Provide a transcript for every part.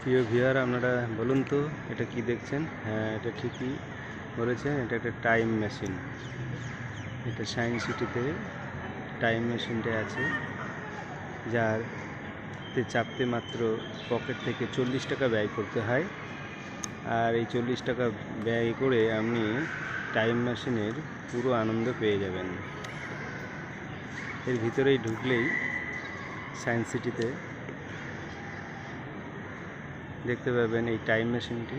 প্রিয় ভিউয়ার, আপনারা বলুন তো, এটা কি দেখছেন? হ্যাঁ এটা ঠিকই বলেছেন, এটা একটা টাইম মেশিন এটা সায়েন্স সিটিতে টাইম মেশিনটা আছে, যার তে চাপতে মাত্র পকেট থেকে চল্লিশ টাকা ব্যয় করতে হয়। আর এই চল্লিশ টাকা ব্যয় করে আপনি টাইম মেশিনের পুরো আনন্দ পেয়ে যাবেন। এর ভিতরেই ঢুকলেই সায়েন্স সিটিতে দেখতে পাবেন এই টাইম মেশিনটি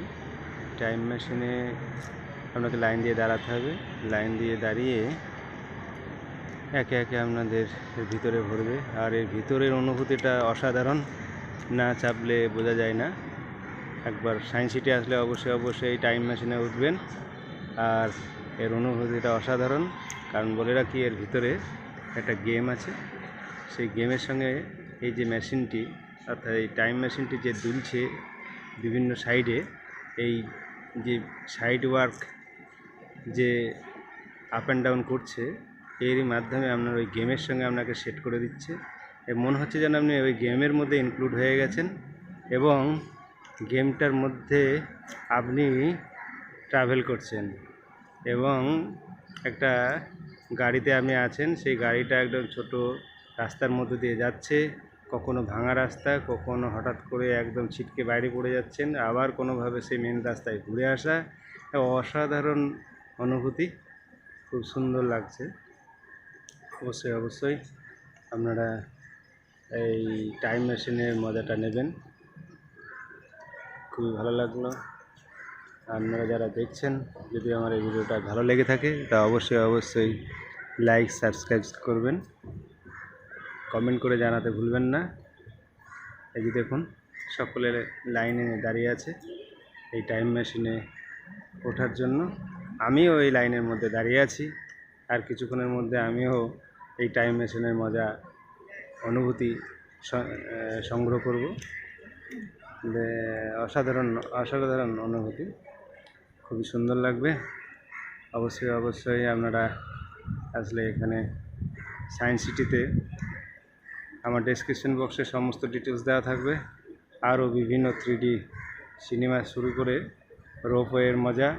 টাইম মেশিনে আপনাকে লাইন দিয়ে দাঁড়াতে হবে। লাইন দিয়ে দাঁড়িয়ে একে একে আপনাদের ভিতরে ভরবে। আর এর ভিতরের অনুভূতিটা অসাধারণ। না চাপলে বোঝা যায় না। একবার সায়েন্স সিটি আসলে অবশ্যই অবশ্যই এই টাইম মেশিনে উঠবেন। আর এর অনুভূতিটা অসাধারণ। কারণ বলে রাখি, এর ভিতরে একটা গেম আছে। সেই গেমের সঙ্গে এই যে মেশিনটি অর্থাৎ এই টাইম মেশিনটি যে দুলছে বিভিন্ন সাইডে এই যে সাইড ওয়ার্ক যে আপ অ্যান্ড ডাউন করছে, এরই মাধ্যমে আপনার ওই গেমের সঙ্গে আপনাকে সেট করে দিচ্ছে। মনে হচ্ছে যেন আপনি ওই গেমের মধ্যে ইনক্লুড হয়ে গেছেন এবং গেমটার মধ্যে আপনি ট্রাভেল করছেন এবং একটা গাড়িতে আপনি আছেন, সেই গাড়িটা একদম ছোট রাস্তার মধ্যে দিয়ে যাচ্ছে। কখনো ভাঙা রাস্তা, কখনো হঠাৎ করে একদম ছিটকে বাইরে পড়ে যাচ্ছেন, আবার কোনোভাবে সেই মেন রাস্তায় ঘুরে আসা, অসাধারণ অনুভূতি। খুব সুন্দর লাগছে। অবশ্যই অবশ্যই আপনারা এই টাইম মেশিনের মজাটা নেবেন। খুবই ভালো লাগল। আপনারা যারা দেখছেন, যদি আমার এই ভিডিওটা ভালো লেগে থাকে, তা অবশ্যই অবশ্যই লাইক সাবস্ক্রাইব করবেন। কমেন্ট করে জানাতে ভুলবেন না। এই যে দেখুন সকলে লাইনে দাঁড়িয়ে আছে এই টাইম মেশিনে ওঠার জন্য। আমিও এই লাইনের মধ্যে দাঁড়িয়ে আছি আর কিছুক্ষণের মধ্যে আমিও এই টাইম মেশিনের মজা, অনুভূতি সংগ্রহ করব। অসাধারণ অসাধারণ অনুভূতি। খুবই সুন্দর লাগবে। অবশ্যই অবশ্যই আপনারা আসলে এখানে সায়েন্স সিটিতে আমার ডেসক্রিপশন বক্সে সমস্ত ডিটেলস দেওয়া থাকবে। আরও বিভিন্ন থ্রি সিনেমা শুরু করে, রোপওয়ের মজা